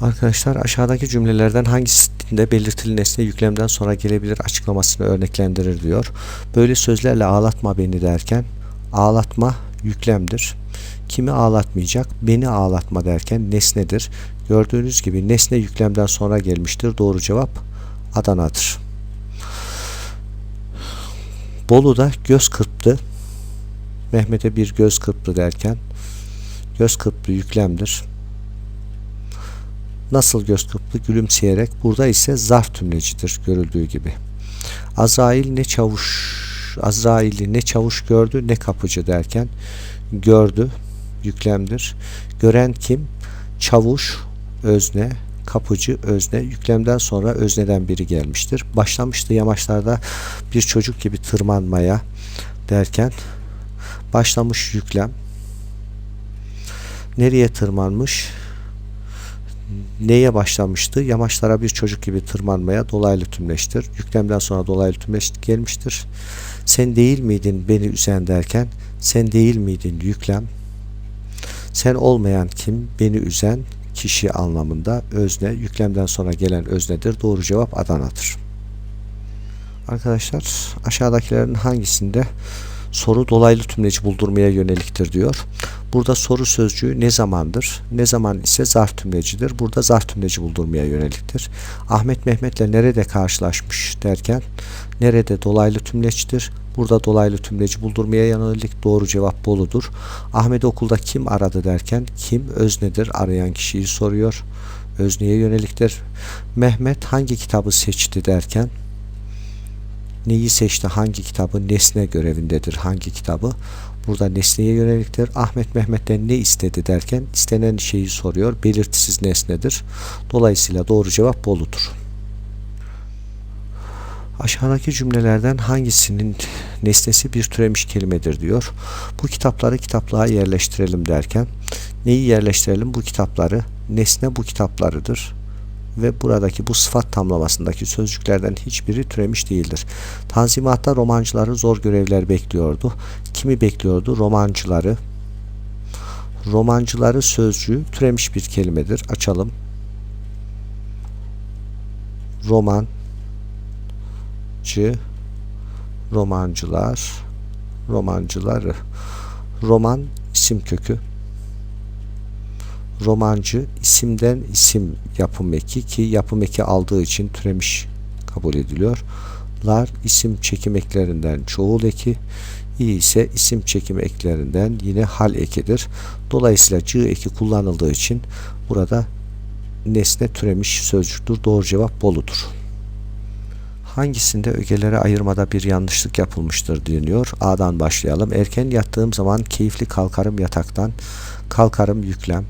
Arkadaşlar aşağıdaki cümlelerden hangisinde belirtili nesne yüklemden sonra gelebilir açıklamasını örneklendirir diyor. Böyle sözlerle ağlatma beni derken ağlatma yüklemdir. Kimi ağlatmayacak? Beni ağlatma derken nesnedir. Gördüğünüz gibi nesne yüklemden sonra gelmiştir. Doğru cevap Adana'dır. Bolu'da göz kırptı. Mehmet'e bir göz kırptı derken göz kırptı yüklemdir. Nasıl göz kırptı? Gülümseyerek. Burada ise zarf tümlecidir görüldüğü gibi. Azrail ne çavuş Azrail'i ne çavuş gördü ne kapıcı derken gördü yüklemdir. Gören kim? Çavuş özne, kapıcı özne. Yüklemden sonra özneden biri gelmiştir. Başlamıştı yamaçlarda bir çocuk gibi tırmanmaya derken başlamış yüklem. Nereye tırmanmış? Neye başlamıştı? Yamaçlara bir çocuk gibi tırmanmaya dolaylı tümleştir. Yüklemden sonra dolaylı tümleş gelmiştir. Sen değil miydin beni üzen derken sen değil miydin yüklem? Sen olmayan kim beni üzen kişi anlamında özne yüklemden sonra gelen öznedir. Doğru cevap Adana'dır. Arkadaşlar aşağıdakilerin hangisinde soru dolaylı tümleci buldurmaya yöneliktir diyor. Burada soru sözcüğü ne zamandır? Ne zaman ise zarf tümlecidir. Burada zarf tümleci buldurmaya yöneliktir. Ahmet Mehmet'le nerede karşılaşmış derken nerede dolaylı tümleçtir? Burada dolaylı tümleci buldurmaya yönelik doğru cevap Bolu'dur. Ahmet okulda kim aradı derken kim öznedir arayan kişiyi soruyor. Özneye yöneliktir. Mehmet hangi kitabı seçti derken neyi seçti hangi kitabı nesne görevindedir hangi kitabı? Burada nesneye yöneliktir. Ahmet Mehmet'ten ne istedi derken istenen şeyi soruyor. Belirtisiz nesnedir. Dolayısıyla doğru cevap Bolu'dur. Aşağıdaki cümlelerden hangisinin nesnesi bir türemiş kelimedir diyor. Bu kitapları kitaplığa yerleştirelim derken neyi yerleştirelim? Bu kitapları. Nesne bu kitaplarıdır ve buradaki bu sıfat tamlamasındaki sözcüklerden hiçbiri türemiş değildir. Tanzimatta romancıları zor görevler bekliyordu. Kimi bekliyordu? Romancıları. Romancıları sözcüğü türemiş bir kelimedir. Açalım. Romancı romancılar romancıları roman isim kökü romancı isimden isim yapım eki ki yapım eki aldığı için türemiş kabul ediliyor. Lar isim çekim eklerinden çoğul eki, i ise isim çekim eklerinden yine hal ekidir. Dolayısıyla cı eki kullanıldığı için burada nesne türemiş sözcüktür. Doğru cevap Bolu'dur. Hangisinde ögelere ayırmada bir yanlışlık yapılmıştır deniyor. A'dan başlayalım. Erken yattığım zaman keyifli kalkarım yataktan. Kalkarım yüklem.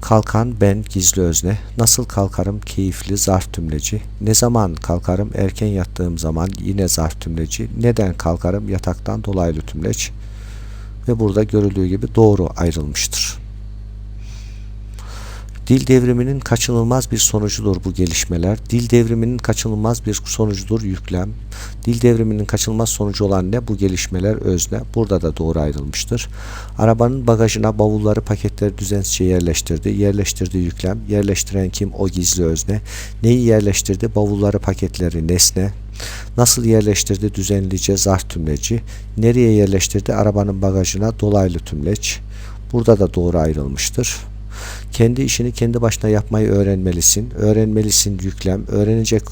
Kalkan ben gizli özne. Nasıl kalkarım keyifli zarf tümleci. Ne zaman kalkarım erken yattığım zaman yine zarf tümleci. Neden kalkarım yataktan dolaylı tümleç. Ve burada görüldüğü gibi doğru ayrılmıştır. Dil devriminin kaçınılmaz bir sonucudur bu gelişmeler. Dil devriminin kaçınılmaz bir sonucudur yüklem. Dil devriminin kaçınılmaz sonucu olan ne? Bu gelişmeler özne. Burada da doğru ayrılmıştır. Arabanın bagajına bavulları paketleri düzensizce yerleştirdi. Yerleştirdi yüklem. Yerleştiren kim? O gizli özne. Neyi yerleştirdi? Bavulları paketleri nesne. Nasıl yerleştirdi? Düzenlice zarf tümleci. Nereye yerleştirdi? Arabanın bagajına dolaylı tümleç. Burada da doğru ayrılmıştır. Kendi işini kendi başına yapmayı öğrenmelisin. Öğrenmelisin yüklem. Öğrenecek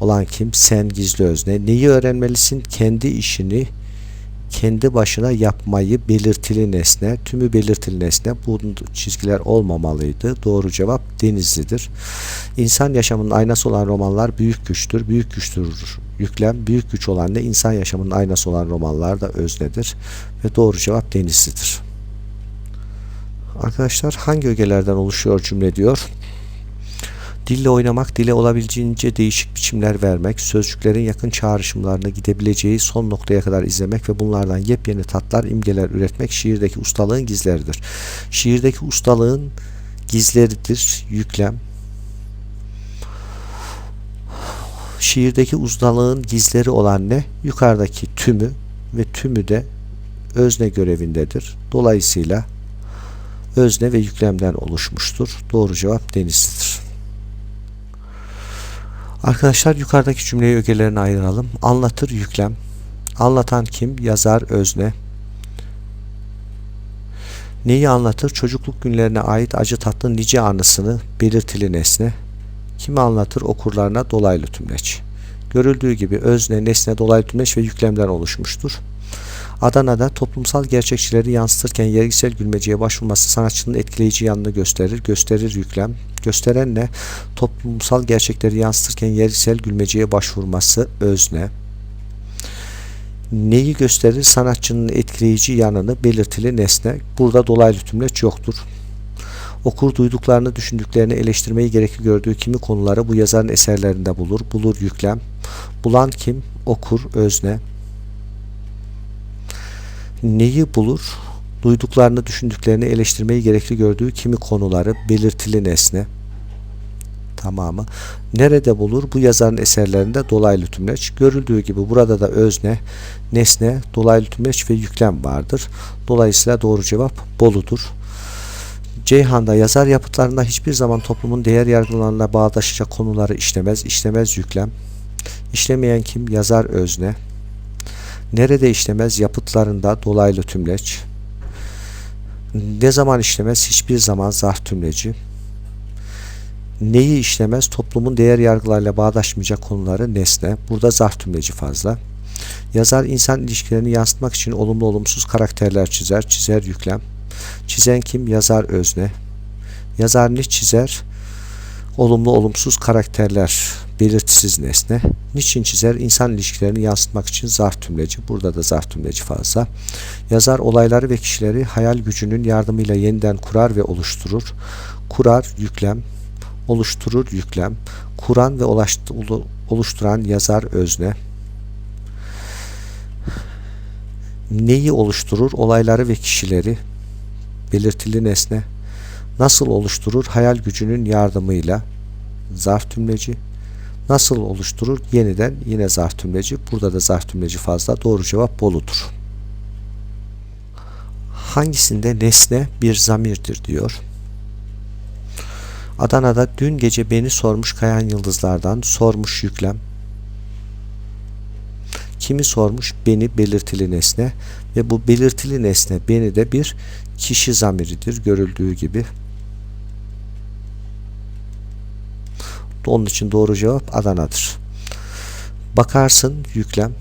olan kim? Sen gizli özne. Neyi öğrenmelisin? Kendi işini kendi başına yapmayı belirtili nesne. Tümü belirtili nesne. Bu çizgiler olmamalıydı. Doğru cevap Denizli'dir. İnsan yaşamının aynası olan romanlar büyük güçtür. Büyük güçtür yüklem. Büyük güç olan ne? İnsan yaşamının aynası olan romanlar da öznedir. Ve doğru cevap Denizli'dir. Arkadaşlar hangi ögelerden oluşuyor cümle diyor. Dille oynamak, dile olabildiğince değişik biçimler vermek, sözcüklerin yakın çağrışımlarını gidebileceği son noktaya kadar izlemek ve bunlardan yepyeni tatlar, imgeler üretmek şiirdeki ustalığın gizleridir. Şiirdeki ustalığın gizleridir, yüklem. Şiirdeki ustalığın gizleri olan ne? Yukarıdaki tümü ve tümü de özne görevindedir. Dolayısıyla özne ve yüklemden oluşmuştur. Doğru cevap Denizli'dir. Arkadaşlar yukarıdaki cümleyi ögelerine ayıralım. Anlatır yüklem. Anlatan kim? Yazar özne. Neyi anlatır? Çocukluk günlerine ait acı tatlı nice anısını belirtili nesne. Kimi anlatır? Okurlarına dolaylı tümleç. Görüldüğü gibi özne, nesne, dolaylı tümleç ve yüklemden oluşmuştur. Adana'da toplumsal gerçekçileri yansıtırken yergisel gülmeceye başvurması sanatçının etkileyici yanını gösterir. Gösterir yüklem. Gösteren ne? Toplumsal gerçekleri yansıtırken yergisel gülmeceye başvurması özne. Neyi gösterir? Sanatçının etkileyici yanını belirtili nesne. Burada dolaylı tümleç yoktur. Okur duyduklarını, düşündüklerini eleştirmeyi gerekli gördüğü kimi konuları bu yazarın eserlerinde bulur. Bulur yüklem. Bulan kim? Okur, özne. Neyi bulur? Duyduklarını, düşündüklerini eleştirmeyi gerekli gördüğü kimi konuları belirtili nesne. Tamamı. Nerede bulur? Bu yazarın eserlerinde dolaylı tümleç. Görüldüğü gibi burada da özne, nesne, dolaylı tümleç ve yüklem vardır. Dolayısıyla doğru cevap Bolu'dur. Ceyhan'da yazar yapıtlarında hiçbir zaman toplumun değer yargılarına bağdaşacak konuları işlemez. İşlemez yüklem. İşlemeyen kim? Yazar özne. Nerede işlemez? Yapıtlarında dolaylı tümleç. Ne zaman işlemez? Hiçbir zaman zarf tümleci. Neyi işlemez? Toplumun değer yargılarıyla bağdaşmayacak konuları nesne. Burada zarf tümleci fazla. Yazar insan ilişkilerini yansıtmak için olumlu olumsuz karakterler çizer. Çizer yüklem. Çizen kim? Yazar özne. Yazar ne çizer? Olumlu olumsuz karakterler, belirtisiz nesne. Niçin çizer? İnsan ilişkilerini yansıtmak için zarf tümleci. Burada da zarf tümleci fazla. Yazar olayları ve kişileri hayal gücünün yardımıyla yeniden kurar ve oluşturur. Kurar, yüklem. Oluşturur, yüklem. Kuran ve oluşturan yazar özne. Neyi oluşturur? Olayları ve kişileri belirtili nesne nasıl oluşturur? Hayal gücünün yardımıyla zarf tümleci nasıl oluşturur? Yeniden yine zarf tümleci. Burada da zarf tümleci fazla. Doğru cevap Bolu'dur. Hangisinde nesne bir zamirdir diyor. Adana'da dün gece beni sormuş kayan yıldızlardan sormuş yüklem. Kimi sormuş? Beni belirtili nesne ve bu belirtili nesne beni de bir kişi zamiridir görüldüğü gibi. Onun için doğru cevap Adana'dır. Bakarsın yüklem.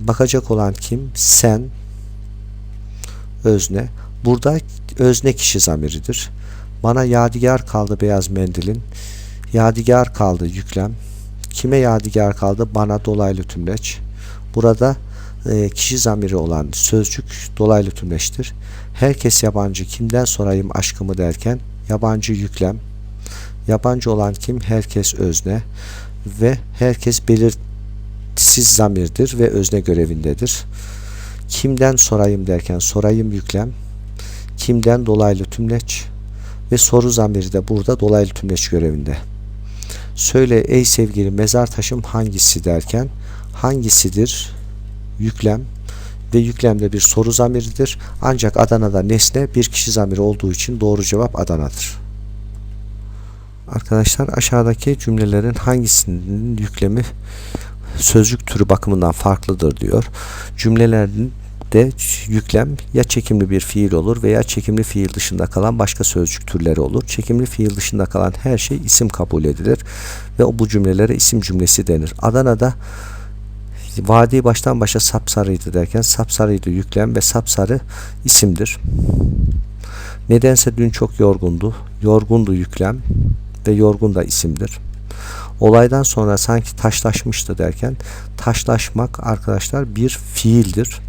Bakacak olan kim? Sen. Özne. Burada özne kişi zamiridir. Bana yadigar kaldı beyaz mendilin. Yadigar kaldı yüklem. Kime yadigar kaldı? Bana dolaylı tümleç. Burada e, kişi zamiri olan sözcük dolaylı tümleçtir. Herkes yabancı kimden sorayım aşkımı derken yabancı yüklem. Yabancı olan kim? Herkes özne ve herkes belirtisiz zamirdir ve özne görevindedir. Kimden sorayım derken sorayım yüklem. Kimden dolaylı tümleç ve soru zamiri de burada dolaylı tümleç görevinde. Söyle ey sevgili mezar taşım hangisi derken hangisidir? Yüklem ve yüklemde bir soru zamiridir. Ancak Adana'da nesne bir kişi zamiri olduğu için doğru cevap Adana'dır. Arkadaşlar aşağıdaki cümlelerin hangisinin yüklemi sözcük türü bakımından farklıdır diyor. Cümlelerin de yüklem ya çekimli bir fiil olur veya çekimli fiil dışında kalan başka sözcük türleri olur. Çekimli fiil dışında kalan her şey isim kabul edilir ve bu cümlelere isim cümlesi denir. Adana'da Vadi baştan başa sapsarıydı derken sapsarıydı yüklem ve sapsarı isimdir. Nedense dün çok yorgundu. Yorgundu yüklem ve yorgun da isimdir. Olaydan sonra sanki taşlaşmıştı derken taşlaşmak arkadaşlar bir fiildir.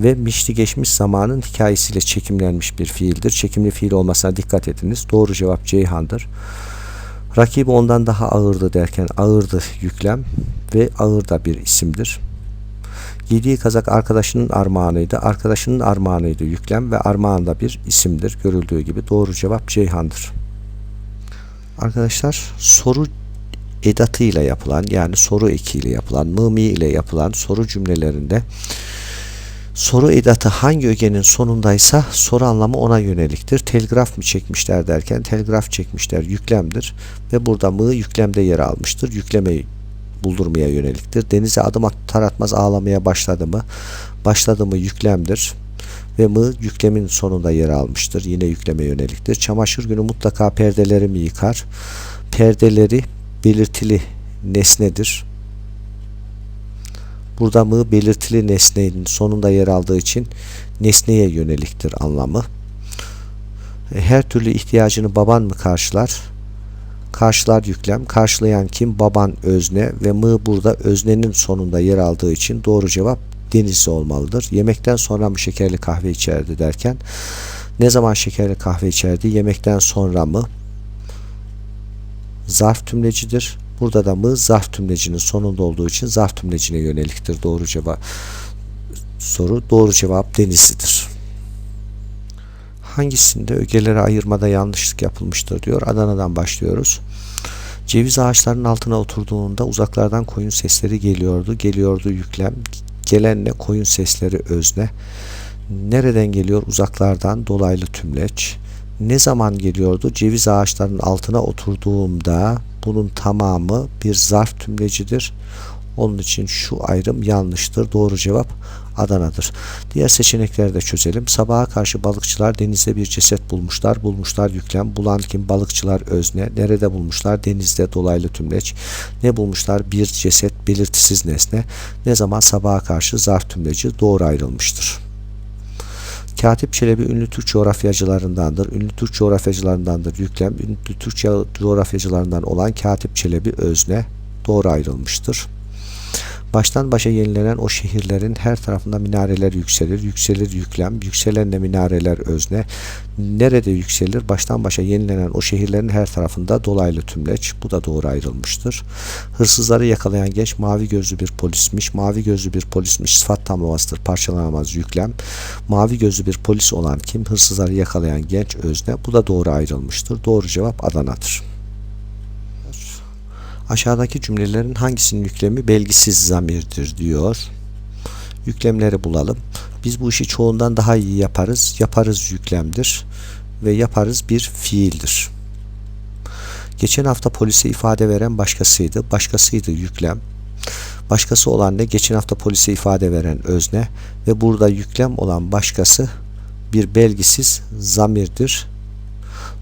Ve mişli geçmiş zamanın hikayesiyle çekimlenmiş bir fiildir. Çekimli fiil olmasına dikkat ediniz. Doğru cevap Ceyhan'dır. Rakibi ondan daha ağırdı derken ağırdı yüklem ve ağır da bir isimdir. Giydiği kazak arkadaşının armağanıydı. Arkadaşının armağanıydı yüklem ve armağan da bir isimdir. Görüldüğü gibi doğru cevap Ceyhan'dır. Arkadaşlar soru edatıyla yapılan yani soru ekiyle yapılan mımi ile yapılan soru cümlelerinde Soru edatı hangi ögenin sonundaysa soru anlamı ona yöneliktir. Telgraf mı çekmişler derken telgraf çekmişler yüklemdir ve burada mı yüklemde yer almıştır. Yüklemeyi buldurmaya yöneliktir. Denize adım atar atmaz ağlamaya başladı mı? Başladı mı yüklemdir ve mı yüklemin sonunda yer almıştır. Yine yükleme yöneliktir. Çamaşır günü mutlaka perdelerimi yıkar. Perdeleri belirtili nesnedir. Burada mı belirtili nesnenin sonunda yer aldığı için nesneye yöneliktir anlamı. E, her türlü ihtiyacını baban mı karşılar? Karşılar yüklem. Karşılayan kim? Baban özne ve mı burada öznenin sonunda yer aldığı için doğru cevap denizli olmalıdır. Yemekten sonra mı şekerli kahve içerdi derken ne zaman şekerli kahve içerdi? Yemekten sonra mı? Zarf tümlecidir. Burada da mı zarf tümlecinin sonunda olduğu için zarf tümlecine yöneliktir. Doğru cevap soru. Doğru cevap denizlidir. Hangisinde ögeleri ayırmada yanlışlık yapılmıştır diyor. Adana'dan başlıyoruz. Ceviz ağaçlarının altına oturduğunda uzaklardan koyun sesleri geliyordu. Geliyordu yüklem. Gelenle koyun sesleri özne. Nereden geliyor? Uzaklardan dolaylı tümleç. Ne zaman geliyordu? Ceviz ağaçlarının altına oturduğumda bunun tamamı bir zarf tümlecidir. Onun için şu ayrım yanlıştır. Doğru cevap Adana'dır. Diğer seçenekleri de çözelim. Sabaha karşı balıkçılar denizde bir ceset bulmuşlar. Bulmuşlar yüklem. Bulan kim? Balıkçılar özne. Nerede bulmuşlar? Denizde dolaylı tümleç. Ne bulmuşlar? Bir ceset belirtisiz nesne. Ne zaman? Sabaha karşı zarf tümleci doğru ayrılmıştır. Katip Çelebi ünlü Türk coğrafyacılarındandır. Ünlü Türk coğrafyacılarındandır yüklem. Ünlü Türk coğrafyacılarından olan Katip Çelebi özne doğru ayrılmıştır. Baştan başa yenilenen o şehirlerin her tarafında minareler yükselir. Yükselir yüklem. Yükselen de minareler özne. Nerede yükselir? Baştan başa yenilenen o şehirlerin her tarafında dolaylı tümleç. Bu da doğru ayrılmıştır. Hırsızları yakalayan genç mavi gözlü bir polismiş. Mavi gözlü bir polismiş. Sıfat tamlamasıdır. Parçalanamaz yüklem. Mavi gözlü bir polis olan kim? Hırsızları yakalayan genç özne. Bu da doğru ayrılmıştır. Doğru cevap Adana'dır. Aşağıdaki cümlelerin hangisinin yüklemi belgisiz zamirdir diyor. Yüklemleri bulalım. Biz bu işi çoğundan daha iyi yaparız. Yaparız yüklemdir ve yaparız bir fiildir. Geçen hafta polise ifade veren başkasıydı. Başkasıydı yüklem. Başkası olan ne? Geçen hafta polise ifade veren özne ve burada yüklem olan başkası bir belgisiz zamirdir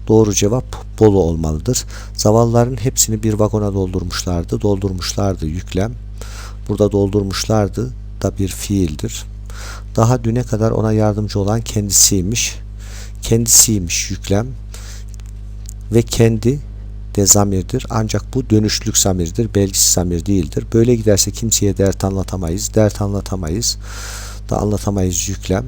Doğru cevap Bolu olmalıdır. Zavallıların hepsini bir vagona doldurmuşlardı. Doldurmuşlardı yüklem. Burada doldurmuşlardı da bir fiildir. Daha düne kadar ona yardımcı olan kendisiymiş. Kendisiymiş yüklem. Ve kendi de zamirdir. Ancak bu dönüşlük zamirdir. Belgisiz zamir değildir. Böyle giderse kimseye dert anlatamayız. Dert anlatamayız. Da anlatamayız yüklem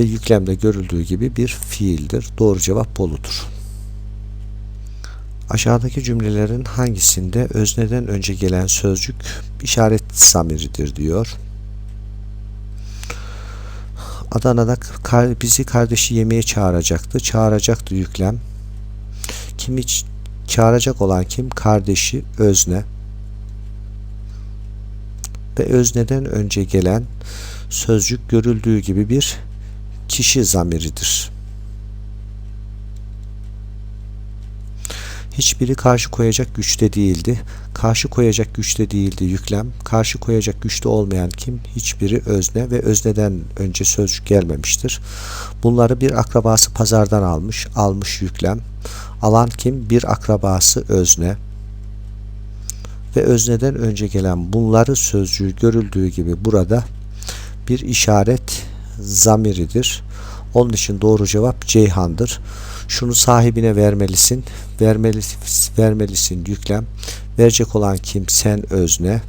ve yüklemde görüldüğü gibi bir fiildir. Doğru cevap Bolu'dur. Aşağıdaki cümlelerin hangisinde özneden önce gelen sözcük işaret zamiridir diyor. Adana'da bizi kardeşi yemeğe çağıracaktı. Çağıracaktı yüklem. Kimi çağıracak olan kim? Kardeşi özne. Ve özneden önce gelen sözcük görüldüğü gibi bir kişi zamiridir. Hiçbiri karşı koyacak güçte değildi. Karşı koyacak güçte değildi yüklem. Karşı koyacak güçte olmayan kim? Hiçbiri özne ve özneden önce sözcük gelmemiştir. Bunları bir akrabası pazardan almış. Almış yüklem. Alan kim? Bir akrabası özne. Ve özneden önce gelen bunları sözcüğü görüldüğü gibi burada bir işaret zamiridir. Onun için doğru cevap Ceyhan'dır. Şunu sahibine vermelisin. Vermeli, vermelisin yüklem. Verecek olan kim? Sen özne.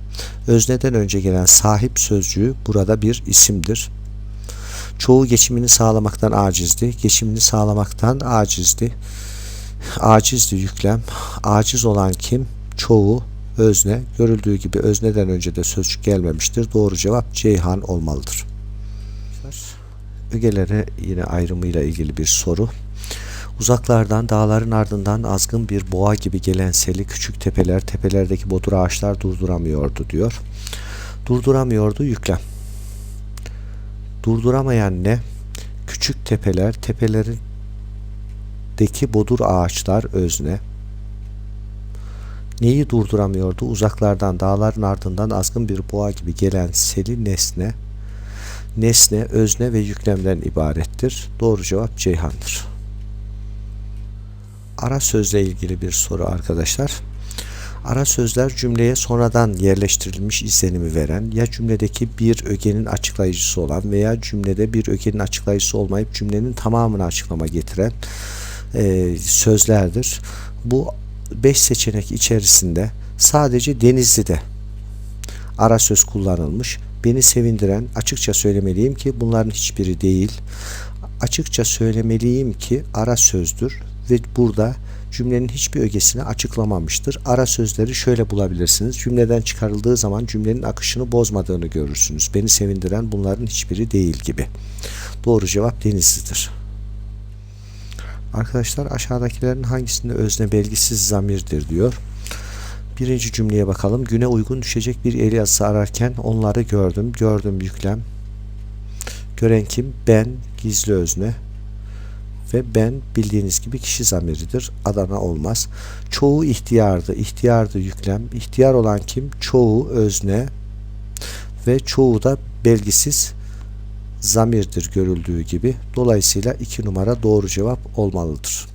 Özneden önce gelen sahip sözcüğü burada bir isimdir. Çoğu geçimini sağlamaktan acizdi. Geçimini sağlamaktan acizdi. Acizdi yüklem. Aciz olan kim? Çoğu özne. Görüldüğü gibi özneden önce de sözcük gelmemiştir. Doğru cevap Ceyhan olmalıdır ögelere yine ayrımıyla ilgili bir soru. Uzaklardan dağların ardından azgın bir boğa gibi gelen seli küçük tepeler, tepelerdeki bodur ağaçlar durduramıyordu diyor. Durduramıyordu yüklem. Durduramayan ne? Küçük tepeler, tepelerindeki bodur ağaçlar özne. Neyi durduramıyordu? Uzaklardan, dağların ardından azgın bir boğa gibi gelen seli nesne. Nesne, özne ve yüklemden ibarettir. Doğru cevap Ceyhan'dır. Ara sözle ilgili bir soru arkadaşlar. Ara sözler cümleye sonradan yerleştirilmiş izlenimi veren ya cümledeki bir ögenin açıklayıcısı olan veya cümlede bir ögenin açıklayıcısı olmayıp cümlenin tamamını açıklama getiren e, sözlerdir. Bu 5 seçenek içerisinde sadece Denizli'de ara söz kullanılmış. Beni sevindiren açıkça söylemeliyim ki bunların hiçbiri değil. Açıkça söylemeliyim ki ara sözdür ve burada cümlenin hiçbir ögesini açıklamamıştır. Ara sözleri şöyle bulabilirsiniz. Cümleden çıkarıldığı zaman cümlenin akışını bozmadığını görürsünüz. Beni sevindiren bunların hiçbiri değil gibi. Doğru cevap Denizli'dir. Arkadaşlar aşağıdakilerin hangisinde özne belgisiz zamirdir diyor. Birinci cümleye bakalım. Güne uygun düşecek bir el ararken onları gördüm. Gördüm yüklem. Gören kim? Ben gizli özne. Ve ben bildiğiniz gibi kişi zamiridir. Adana olmaz. Çoğu ihtiyardı. İhtiyardı yüklem. İhtiyar olan kim? Çoğu özne. Ve çoğu da belgisiz zamirdir görüldüğü gibi. Dolayısıyla iki numara doğru cevap olmalıdır.